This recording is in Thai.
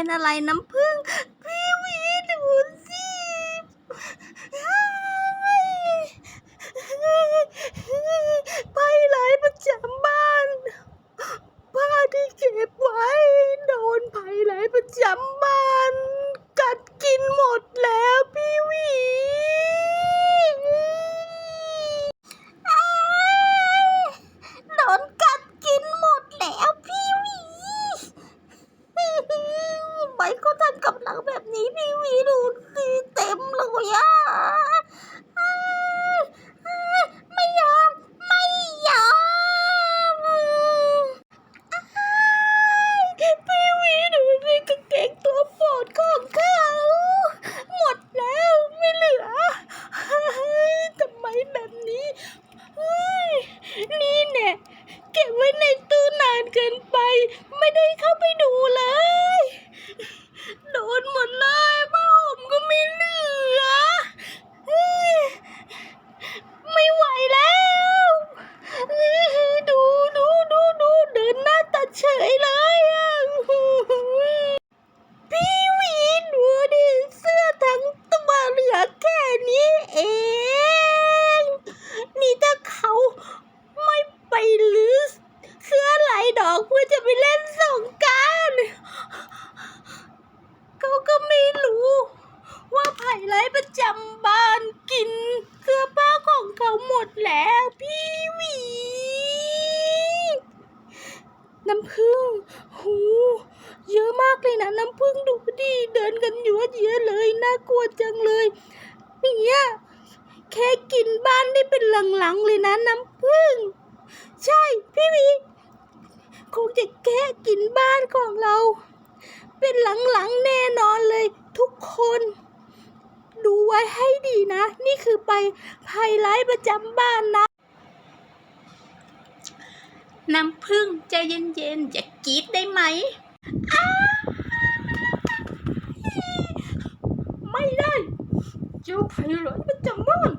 เป็นอะไรน้ำผึ้งพี่หวีดูสิไปไหลประจำบ้านผ้าที่เก็บไว้ โดนไผ่ไหลประจำบ้าน กัดกินหมดแล้วพี่หวี โดนกัดกินหมดแล้วพี่หวีไม่ก็ทำกับหลังแบบนี้พี่หวีดูสิเต็มเลยอะไม่ยอม ไม่ยอมพี่หวีดูสิกางเกงตัวโปรดของเขา หมดแล้วไม่เหลือทำไมแบบนี้ เฮ้ยนี่เนี่ยเก็บไว้ในตู้นานเกิน ไม่ได้เข้าไปดูเลย โดนหมดเลยผ้าห่มก็ไม่เหลือ ไม่ไหวแล้ว ดูดูดูดูเดินหน้าตัดเฉยเลยอะ พี่หวีดูดิเสื้อทั้งตัวเหลือแค่นี้เอง นี่ถ้าเขาไม่ไปลื้อเสื้อลายดอกเพื่อจะไปเล่นสงกรารเขาก็ไม่รู้ ว่าไผ่ไร้ประ จำบ้านกินเสื้อผ้าของเขาหมดแล้วพี่วี น้ำผึ้งหูเยอะมากเลยนะน้ำผึ้งดูดิเดินกันเยอะเยอะเลยน่ากลัวจังเลยเนี่ยแค่กินบ้านได้เป็นหลังๆเลยนะน้ำผึ้งใช่พี่วีคงจะแค่กินบ้านของเรา เป็นหลังๆแน่นอนเลยทุกคน ดูไว้ให้ดีนะ นี่คือไปไฮไลท์ประจำบ้านนะ น้ำพึ่งใจเย็นๆจะกรีดได้ไหม ไม่ได้เจ้าไผ่ร้ายประจำบ้าน